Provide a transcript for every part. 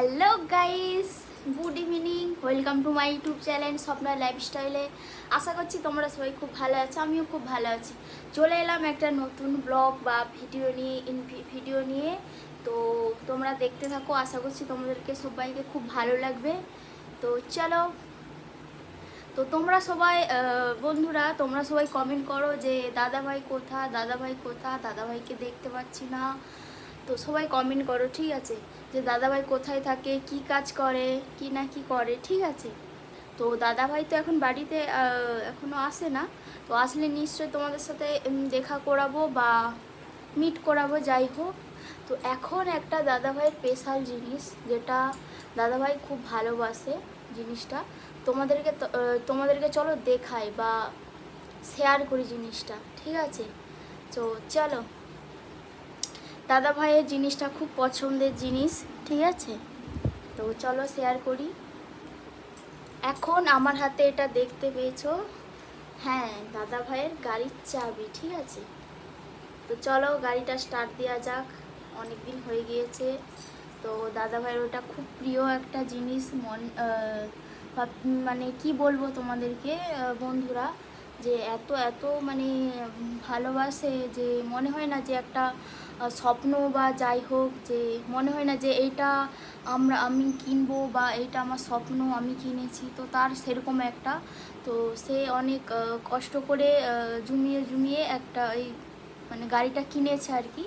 Hello guys good evening welcome to my YouTube channel Swapna লাইফস্টাইলে আশা করছি তোমরা সবাই খুব ভালো আছো, আমিও খুব ভালো আছি। চলে এলাম একটা নতুন ব্লগ বা ভিডিও নিয়ে ইন ভিডিও নিয়ে। তো তোমরা দেখতে থাকো, আশা করছি তোমাদেরকে সবাইকে খুব ভালো লাগবে। তো চলো। তো তোমরা সবাই বন্ধুরা, তোমরা সবাই কমেন্ট করো যে, দাদাভাই কোথা দাদাভাই কোথা দাদাভাইকে দেখতে পাচ্ছি না। তো সবাই কমেন্ট করো, ঠিক আছে? যে দাদাভাই কোথায় থাকে, কি কাজ করে, কি না কি করে, ঠিক আছে? তো দাদাভাই তো এখন বাড়িতে এখনও আসে না। তো আসলে নিশ্চয়ই তোমাদের সাথে দেখা করাবো বা মিট করাবো, যাই হোক। তো এখন একটা দাদাভাইয়ের স্পেশাল জিনিস, যেটা দাদাভাই খুব ভালোবাসে জিনিসটা। তোমাদেরকে তোমাদেরকে চলো দেখাই বা শেয়ার করি জিনিসটা, ঠিক আছে? তো চলো। দাদা ভাইয়ের জিনিসটা খুব পছন্দের জিনিস, ঠিক আছে? তো চলো শেয়ার করি। এখন আমার হাতে এটা দেখতে পেয়েছ? হ্যাঁ দাদা ভাইয়ের গাড়ির চাবি, ঠিক আছে? তো চলো গাড়িটা স্টার্ট দেওয়া যাক। অনেক দিন হয়ে গিয়েছে। তো দাদা ভাইয়ের ওটা খুব প্রিয় একটা জিনিস। মন মানে কি বলব তোমাদেরকে বন্ধুরা? যে এত এত মানে ভালোবাসে যে মনে হয় না যে একটা স্বপ্ন বা যাই হোক যে মনে হয় না যে এইটা আমরা, আমি কিনবো বা এইটা আমার স্বপ্ন, আমি কিনেছি, তো তার সেরকম একটা। তো সে অনেক কষ্ট করে জমিয়ে জমিয়ে একটা এই মানে গাড়িটা কিনেছে আর কি।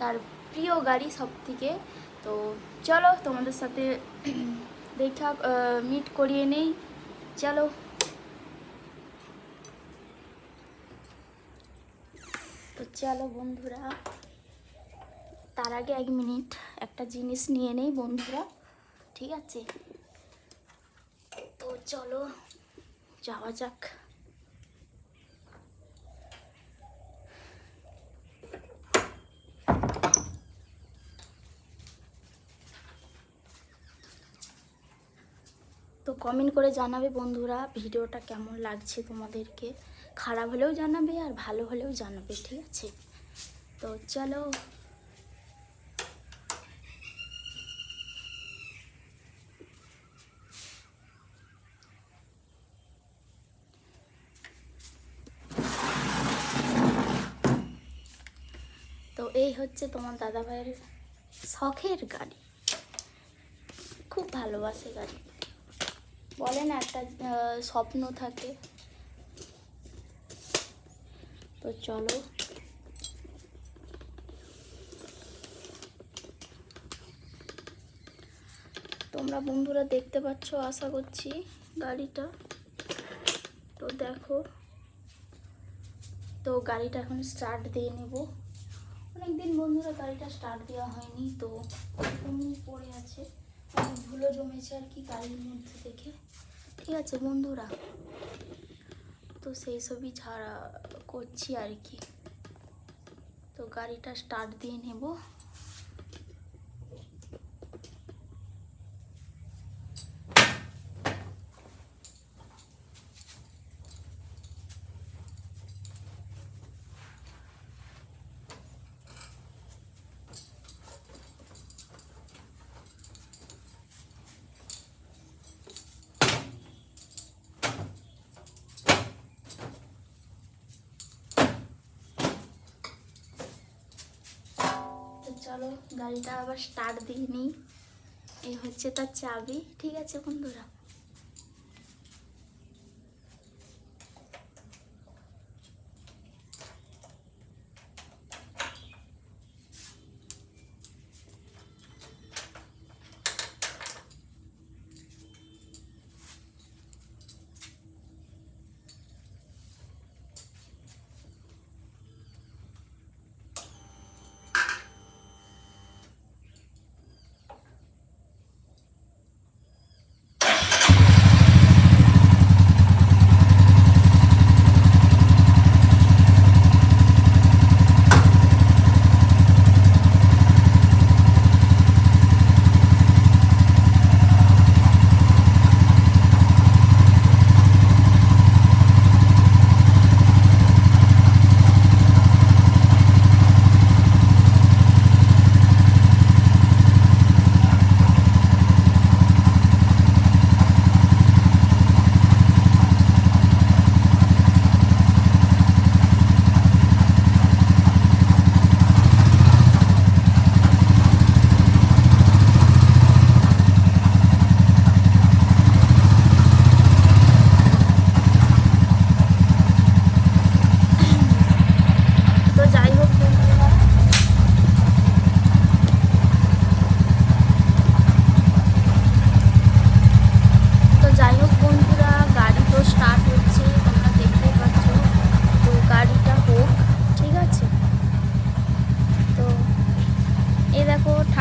তার প্রিয় গাড়ি সব থেকে তো চলো তোমাদের সাথে দেখা মিট করিয়ে নেই। চলো। তো চলো বন্ধুরা। তার আগে এক মিনিট একটা জিনিস নিয়ে নেই বন্ধুরা, ঠিক আছে? তো চলো, যাওয়া যাক। তো কমেন্ট করে জানাবে বন্ধুরা ভিডিওটা কেমন লাগছে তোমাদেরকে। খারাপ হলেও জানাবে আর ভালো হলেও জানাবে, ঠিক আছে? তো চলো তো এই হচ্ছে তোমার দাদাভাইয়ের শখের গাড়ি। খুব ভালোবাসে গাড়ি। বলে না একটা স্বপ্ন থাকে। তো চলো। তোমরা বন্ধুরা দেখতে পাচ্ছ, আশা করছি গাড়িটা। তো দেখো। তো গাড়িটা এখন স্টার্ট দিয়ে নেব। অনেকদিন বন্ধুরা গাড়িটা স্টার্ট দেওয়া হয়নি তো এরকমই পড়ে আছে। অনেক ধুলো জমেছে আর কি গাড়ির মধ্যে দেখে ঠিক আছে বন্ধুরা, তো সেই সবই ছাড়া করছি আর কি। তো গাড়িটা স্টার্ট দিয়ে নেব তো চলো গাড়িটা আবার স্টার্ট দিয়ে নিই এই হচ্ছে তার চাবি ঠিক আছে বন্ধুরা?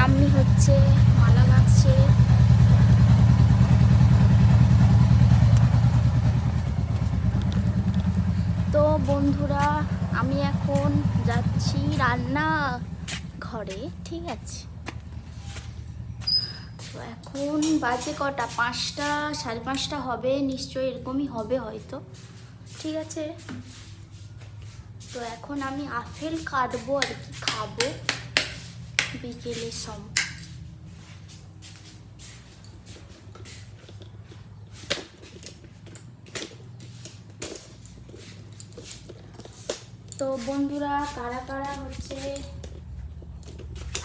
আমি হচ্ছে মালা নাচছে তো বন্ধুরা, আমি এখন যাচ্ছি রান্না ঘরে, ঠিক আছে? তো এখন বাজে কটা? পাঁচটা, সাড়ে পাঁচটা হবে, নিশ্চয়ই এরকমই হবে হয়তো, ঠিক আছে? তো এখন আমি আপেল কাটবো আর কি খাব। বিকেলের সময় তো বন্ধুরা, কারা কারা হচ্ছে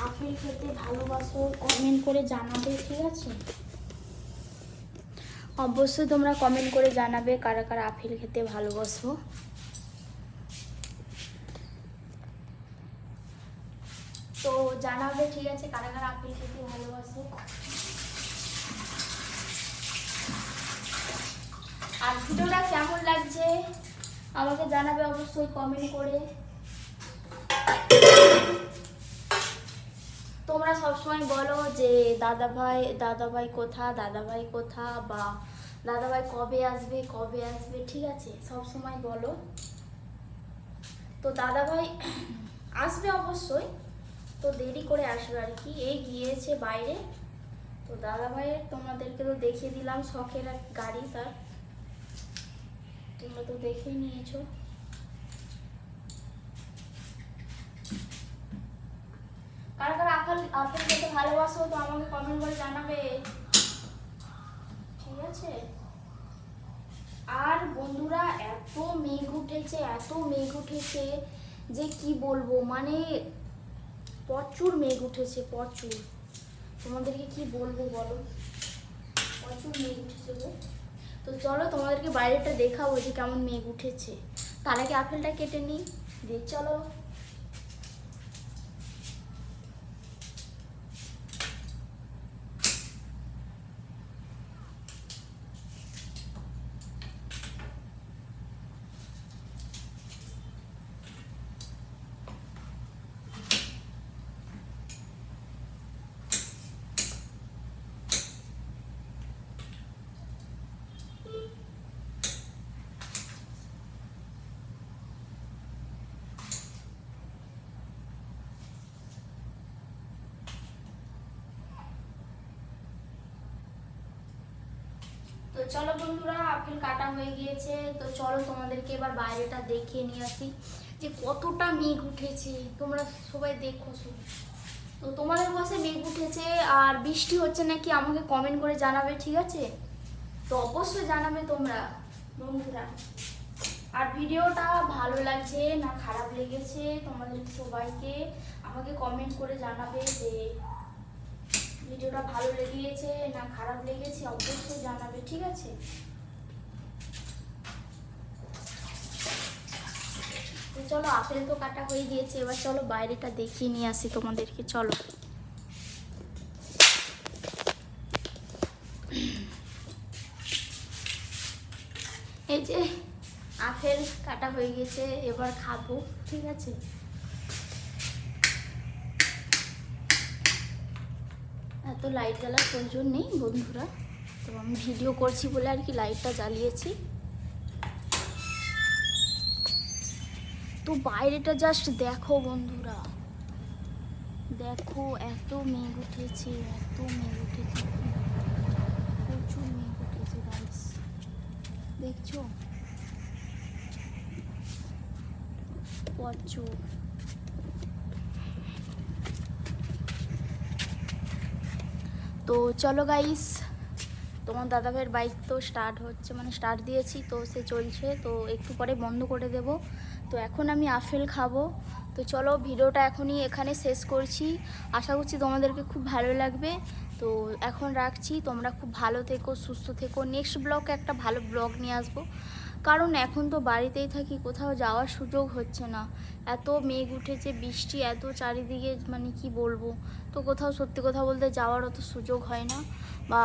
আপেল খেতে ভালোবাসো কমেন্ট করে জানাবে, ঠিক আছে? অবশ্যই তোমরা কমেন্ট করে জানাবে কারা কারা আপেল খেতে ভালোবাসো তো জানাবে ঠিক আছে কারা কারা আপেল খেতে ভালোবাসো। আর ভিডিওটা কেমন লাগছে আমাকে জানাবে অবশ্যই কমেন্ট করে। তোমরা সবসময় বলো যে দাদা ভাই দাদা ভাই কোথা দাদা ভাই কোথা বা দাদা ভাই কবে আসবে কবে আসবে, ঠিক আছে সব সময় বলো। তো দাদা ভাই আসবে অবশ্যই। তো দেরি করে আসবে আর কি। এই গিয়েছে বাইরে। তো দাদা ভাইয়ের তোমাদেরকে তো দেখিয়ে দিলাম, শখের এক গাড়ি তার। তোমরা তো দেখেই নিয়েছো। কারা কারা আপেল আপেল খেতে ভালোবাসো তো আমাকে কমেন্ট করে জানাবে। ঠিক আছে? আর বন্ধুরা, এত মেঘ উঠেছে, এত মেঘ উঠেছে যে কি বলব? মানে প্রচুর মেঘ উঠেছে, প্রচুর। তোমাদেরকে কি বলব বলো? প্রচুর মেঘ উঠেছে গো। তো চলো তোমাদেরকে বাইরেটা দেখাবো যে কেমন মেঘ উঠেছে। তার আগে আপেলটা কেটে নিই। দিয়ে চলো। চলো বন্ধুরা, আপেল কাটা হয়ে গিয়েছে। তো চলো তোমাদেরকে এবার বাইরেটা দেখিয়ে নিয়ে আসি যে কতটা মেঘ উঠেছে। তোমরা সবাই দেখো শুধু। তো তোমাদের পাশে মেঘ উঠেছে, আর বৃষ্টি হচ্ছে নাকি আমাকে কমেন্ট করে জানাবে, ঠিক আছে? তো অবশ্যই জানাবে তোমরা, বন্ধুরা। আর ভিডিওটা ভালো লাগছে না খারাপ লেগেছে, তোমাদের সবাইকে আমাকে কমেন্ট করে জানাবে যে ভিডিওটা ভালো লেগেছে না খারাপ লেগেছে অবশ্যই জানাবে, ঠিক আছে? চলো, আপেল তো কাটা হয়ে গিয়েছে, এবার চলো বাইরেটা দেখিয়ে নিয়ে আসি তোমাদেরকে, চলো। এই যে, আপেল কাটা হয়ে গেছে এবার খাব, ঠিক আছে? এত লাইট জ্বালার প্রয়োজন নেই বন্ধুরা। তো আমি ভিডিও করছি বলে আর কি লাইটটা জ্বালিয়েছি। তো বাইরেটা জাস্ট দেখো বন্ধুরা। দেখো, এত মেঘ উঠেছে, এত মেঘ উঠেছে। প্রচুর মেঘ উঠেছে গাইস দেখছ? প্রচুর তো চলো গাইস তোমার দাদাভাইয়ের বাইক তো স্টার্ট হচ্ছে মানে স্টার্ট দিয়েছি, তো সে চলছে, তো একটু পরে বন্ধ করে দেব। তো এখন আমি আপেল খাব। তো চলো ভিডিওটা এখনই এখানে শেষ করছি। আশা করছি তোমাদেরকে খুব ভালো লাগবে। তো এখন রাখছি। তোমরা খুব ভালো থেকো, সুস্থ থেকো। নেক্সট ব্লগে একটা ভালো ব্লগ নিয়ে আসব। কারণ এখন তো বাড়িতেই থাকি, কোথাও যাওয়ার সুযোগ হচ্ছে না। এত মেঘ উঠেছে, বৃষ্টি, এত চারিদিকে মানে কি বলব? তো কোথাও সত্যি কথা বলতে যাওয়ার অত সুযোগ হয় না বা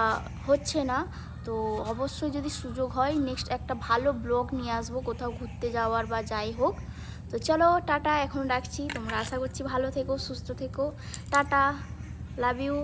হচ্ছে না। তো অবশ্যই যদি সুযোগ হয় নেক্সট একটা ভালো ব্লগ নিয়ে আসব, কোথাও ঘুরতে যাওয়ার বা যাই হোক। তো চলো, টাটা, এখন রাখছি। তোমরা আশা করছি ভালো থেকো, সুস্থ থেকো। Tata love you